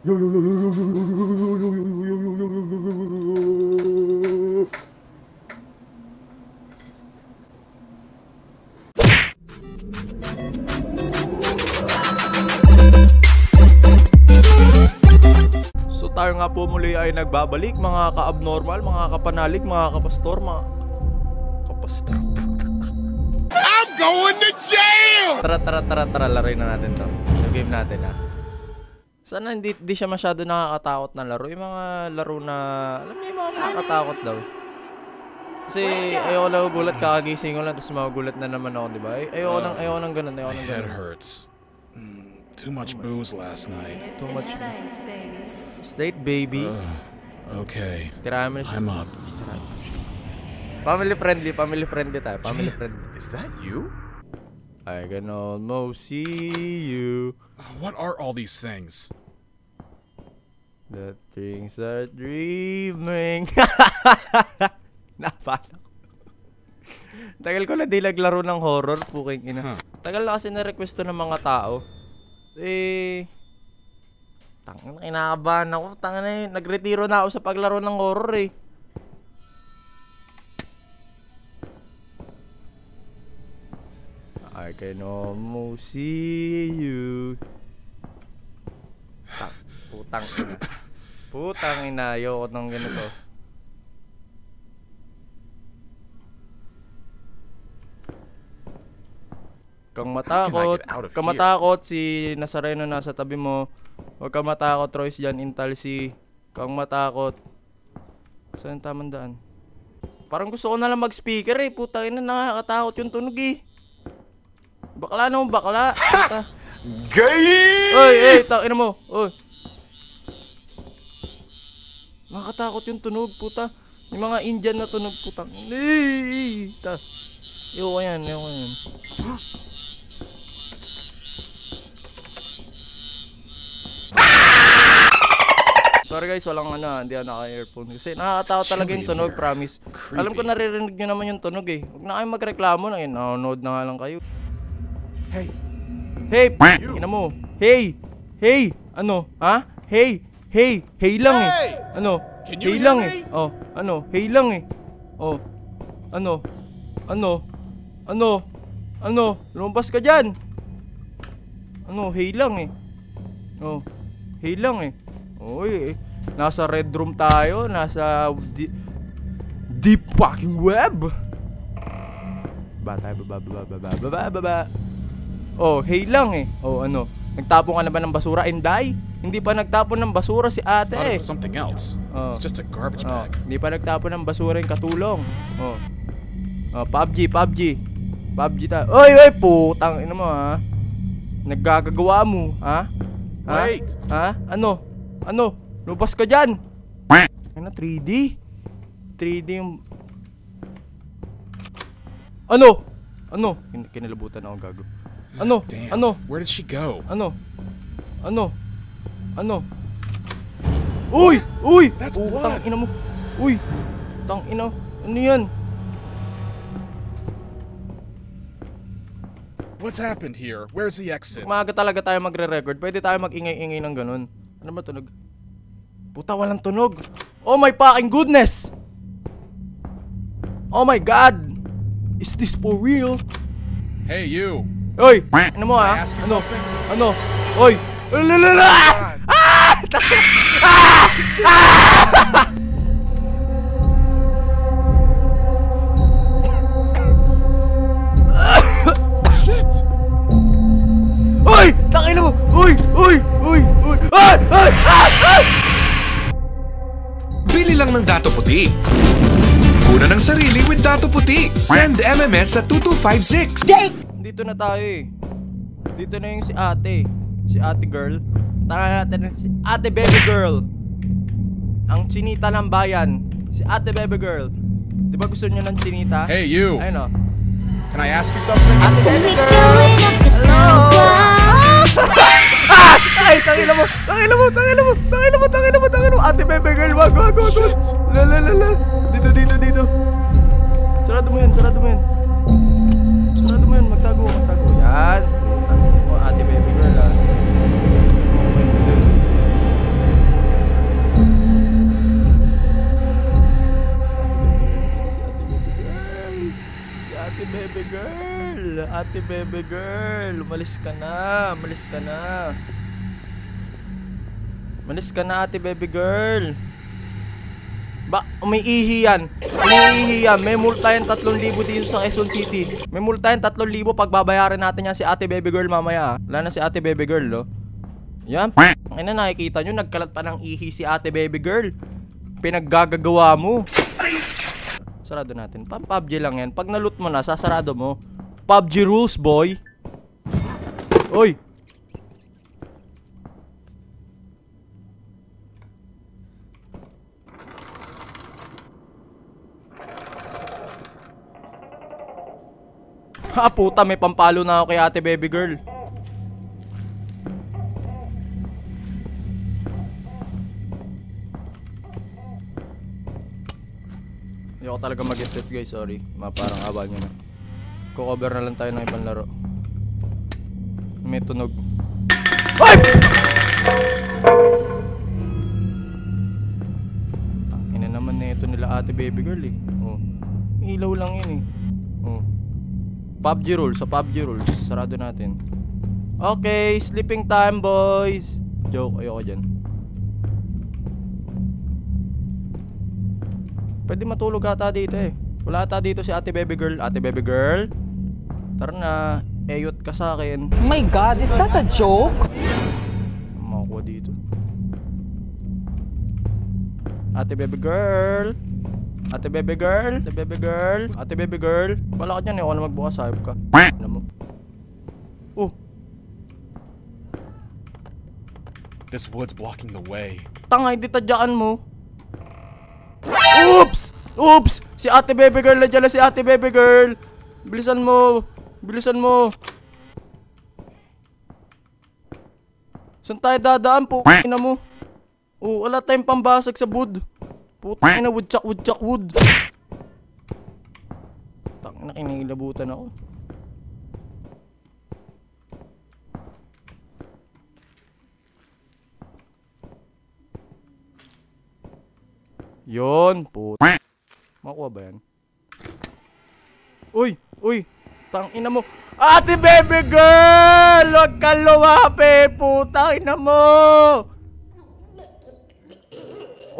So tayo nga po muli ay nagbabalik mga ka-abnormal, mga kapanalig, mga kapastor, mga kapastor. I'm going to jail! Tara, tara, tara, tara, laruin na natin to. Yung game natin ha. Sana hindi, hindi siya masyado nakakatakot na laro. Yung mga laro na, alam niyo yung mga nakakatakot daw. Kasi ayoko na magulat, kakagising ko lang, tapos magugulat na naman ako, di ba? Ay, ayoko nang, ayoko nang ganun, ayoko nang head ganun. hurts. Mm, too much booze last night. Too much. Slate, baby. Okay, Tirahan mo na siya. I'm up. Family friendly, family friendly tayo. Family friendly. Is that you? I can almost see you. What are all these things? The things are dreaming. Napala ko. Tagal ko na di naglaro ng horror, puking ina. Huh. Tagal na kasi na-request ng mga tao. Eh... Tangin na kinakabahan ako. Tangin na yun. Nagretiro na ako sa paglaro ng horror eh. I can almost see you. Tang, putang ina. Putang ina, ayoko ng ganito. Kang matakot, kang matakot si Nazareno nasa tabi mo. Huwag kang matakot, Royce Jan Intalsi. Kang matakot. Saan ang tamang daan? Parang gusto ko na lang mag-speaker eh. Putang ina, nakakatakot yung tunog eh. Bakla naman, bakla. Gay! Oy, oy, tangina mo. Oy. Nakakatakot yung tunog, puta. Yung mga Indian na tunog, putang. Ay, ta. Ayoko yan, ayoko yan. Sorry guys, walang ano, hindi ako naka-earphone. Kasi nakakatakot talaga yung tunog, promise. Alam ko naririnig nyo naman yung tunog eh. Huwag na kayong magreklamo na eh. Nanonood na nga lang kayo. Hey, Hey, ina mo. Hey, hey, ano, ha? Hey, hey, hey lang eh. Hey! Ano? Can you hey lang me? eh. Oh, ano? Hey lang eh. Oh. Ano? Ano? Ano? Ano? Lumabas ka diyan. Ano? Hey lang eh. Oh. Hey lang eh. Oy, eh. nasa red room tayo, nasa di- deep fucking web. Ba tayo, baba, baba, baba, baba, baba. Oh, hey lang eh. Oh, ano? Nagtapon ka na ba ng basura, Inday? Hindi pa nagtapon ng basura si ate eh. something else. Oh. It's just a garbage Oh, bag. hindi pa nagtapon ng basura yung katulong. Oh. Oh, PUBG, PUBG. PUBG ta. Oy, oy, putang ina mo ha. Naggagagawa mo, ha? Ha? Wait. Ha? Ano? Ano? Lumabas ka diyan. Ano 3D? 3D yung Ano? Ano? Kin- Kinalabutan ako gago. Ano? Damn. Ano? Where did she go? Ano? Ano? Ano? Uy! Uy! That's Oh, blood. Tang ina mo. Uy! Tang ina. Ano yan? What's happened here? Where's the exit? Maaga talaga tayo magre-record. Pwede tayo mag-ingay-ingay ng ganun. Ano ba tunog? Puta, walang tunog. Oh my fucking goodness! Oh my god! Is this for real? Hey, you. Oy! Ano mo ha? You Ano? Ano? Oy! Ah! Shit! Uy! Tangina mo! Uy! Uy! Uy! Uy! Ay! Ay! Ay! Ay! Bili lang ng Dato Puti. Kuna ng sarili with Dato Puti. Send MMS sa 2256. Dito na tayo eh. Dito na yung si ate. Si ate girl. Tara natin si ate baby girl. Ang chinita ng bayan. Si ate baby girl. Di ba gusto niyo ng chinita? Hey, you. Ayun o. Can I ask you something? Ate baby girl! Hello! ah! Ay, tangina mo! Tangina mo! Tangina mo! Tangina mo! Tangina mo! Tangina mo! Ate baby girl! Wag! Wag! Wag! wag. La la la la! Dito! Dito! Dito! Sarado mo yan! Sarado mo yan! Ayan. Ano ate baby girl ah. Ate Bebe Girl! Ate Bebe Girl! Umalis ka na! Umalis ka na! Umalis ka na, Ate Bebe Girl! Ba, umiihi yan. Umiihi yan. May multa yan 3,000 dito sa Quezon City. May multa yan 3,000 pag babayaran natin yan si ate baby girl mamaya. ah. Wala na si ate baby girl, no? Yan, p***. Ang ina, nakikita nyo, nagkalat pa ng ihi si ate baby girl. Pinaggagagawa mo. Sarado natin. Pam PUBG lang yan. Pag naloot mo na, sasarado mo. PUBG rules, boy. Oy! Ha puta, may pampalo na ako kay ate baby girl. Hindi ako talaga mag-effort guys, sorry. Ma parang abal nyo na. Kukover na lang tayo ng ibang laro. May tunog. Ay! Ina naman na ito nila ate baby girl eh. Oh. Ilaw lang yun eh. Oh. PUBG rules, sa PUBG rules. Sarado natin. Okay, sleeping time boys. Joke, ayoko dyan. Pwede matulog ata dito eh. Wala ata dito si ate baby girl. Ate baby girl. Tara na. Eyot ka sa akin. My God, is that a joke? Makakuha dito. Ate baby girl. Ate baby girl. Ate baby girl. Ate baby girl. Wala ka dyan eh. Na magbukas. Sayop ka. Ano mo? Oh. This wood's blocking the way. Tanga, hindi tadyaan mo. Oops! Oops! Si ate baby girl na dyan si ate baby girl. Bilisan mo. Bilisan mo. Saan tayo dadaan? Pukin na mo. Oh, wala tayong pambasag sa wood. Putang na woodchuck, woodchuck, wood. Tang na kinilabutan ako. Yon, put. Makuha ba yan? Uy, uy, tang ina mo. Ate baby girl! Huwag ka lumapi, putang ina mo!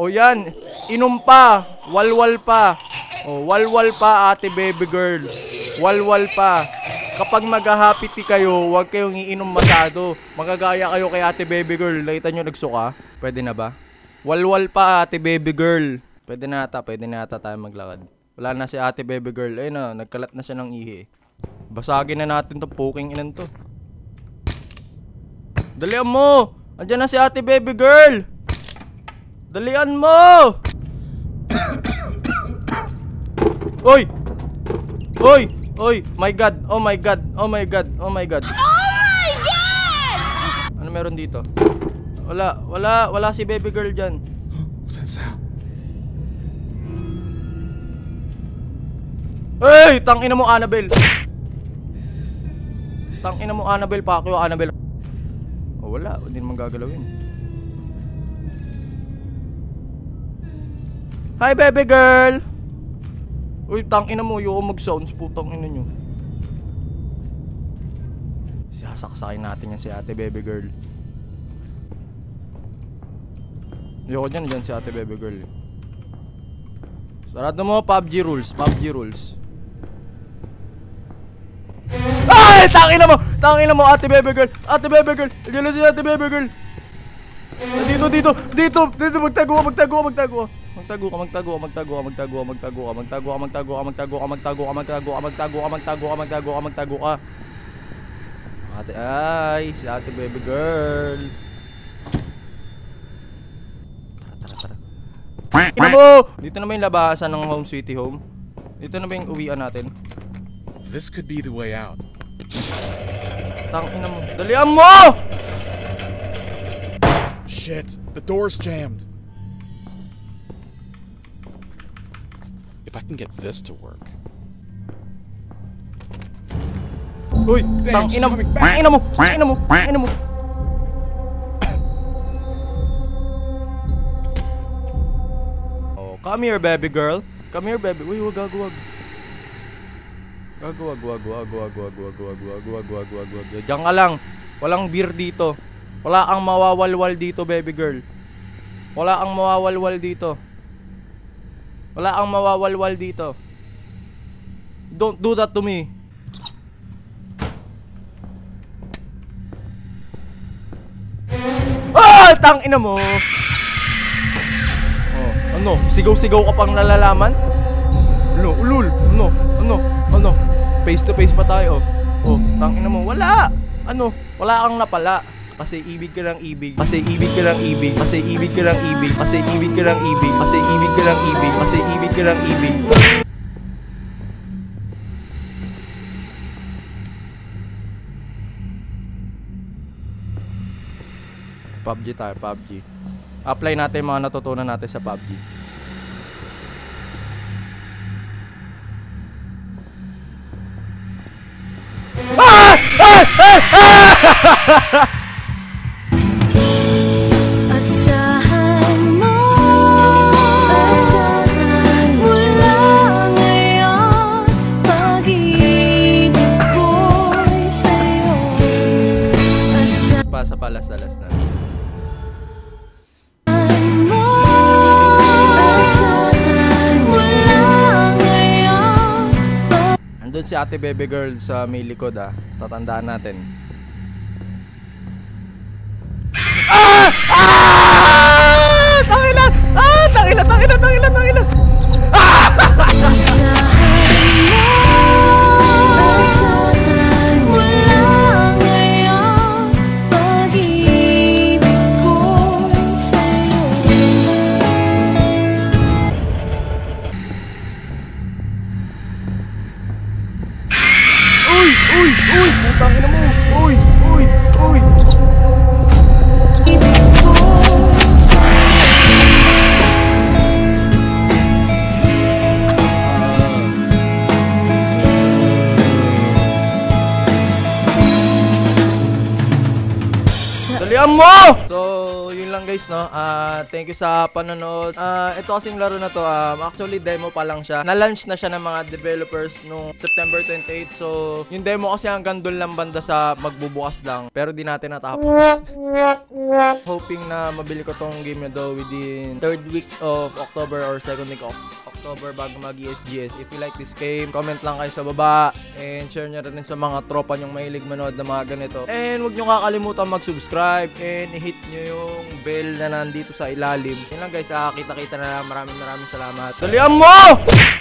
O yan, inom pa, walwal pa. O, walwal pa ate baby girl. Walwal pa. Kapag mag-happy tea kayo, huwag kayong iinom masyado. Magagaya kayo kay ate baby girl. Nakita nyo nagsuka? Pwede na ba? Walwal pa ate baby girl. Pwede na ata, pwede na ata tayo maglakad. Wala na si ate baby girl. Ayun na, nagkalat na siya ng ihi. Basagin na natin tong poking inan to. Dalian mo! Andiyan na si ate baby girl! Dalian mo! Oy! Oy! Oy! My God! Oh my God! Oh my God! Oh my God! Oh my God! Ano meron dito? Wala, wala, wala si baby girl dyan. Sound? Hey! Tangina mo, Annabelle! Tangina mo, Annabelle, Pacquiao, Annabelle. Oh, wala. Hindi naman gagalawin. Hi, baby girl! Uy, tangina mo, yung mag-sounds, putang ina nyo. Sasaksakin natin yan si ate baby girl. Ayoko dyan, dyan si ate baby girl. Sarado mo, PUBG rules, PUBG rules. Ay! Tangina mo! Tangina mo, ate baby girl! Ate baby girl! Si ate baby girl! Dito, dito, dito, dito, magtago magtago magtago. Magtago ka, magtago ka, magtago ka, magtago ka, magtago ka, magtago ka, magtago ka, magtago ka, magtago ka, magtago ka, magtago ka, magtago ka, magtago ka, magtago ka. Ate, ay, si ate baby girl. Tara, tara, tara. Ina mo! Dito na ba yung labasan ng home sweetie home? Dito na ba yung uwian natin? This could be the way out. Tangina mo. Dalian mo! Shit, the door's jammed. If I can get this to work. Uy, Damn, she's mo. Tangina mo. Tangina mo. Mo. oh, come here, baby girl. Come here, baby. Uy, wag gagawag. Gago, wag, wag, wag, wag, wag, wag, wag, wag, wag, wag, wag, wag. Diyan ka lang. Walang beer dito. Wala kang mawawalwal dito, baby girl. Wala kang mawawalwal dito. Wala kang mawawalwal dito. Don't do that to me. Ah! Tangina mo! Oh, ano? Sigaw-sigaw ka pang nalalaman? Ulo, ulul, ano, ano, ano, face to face pa tayo. Oh, tangina mo, wala. Ano, wala kang napala. Kasi ibig ka ng ibig. Kasi ibig ka ng ibig. Kasi ibig ka ng ibig. Kasi ibig ka ng ibig. Kasi ibig ka ng ibig. Kasi ibig ka ng ibig. PUBG tayo, PUBG. Apply natin mga natutunan natin sa PUBG. Andun si ate baby girl sa may likod ah. Tatandaan natin. Ah! Ah! Dalian mo! So, yun lang guys, no? Ah, thank you sa panonood. Ah, ito kasing laro na to, um, actually demo pa lang siya. Na-launch na siya ng mga developers nung September 28. So, yung demo kasi hanggang doon lang banda sa magbubukas lang. Pero di natin natapos. Hoping na mabili ko tong game na daw within third week of October or second week of October bago mag ESGS. If you like this game, comment lang kayo sa baba and share nyo rin sa mga tropa nyong mahilig manood ng mga ganito. And huwag nyo kakalimutan mag-subscribe and hit nyo yung bell na nandito sa ilalim. Yun lang guys, ah, kita-kita na. Maraming maraming salamat. Dalian mo!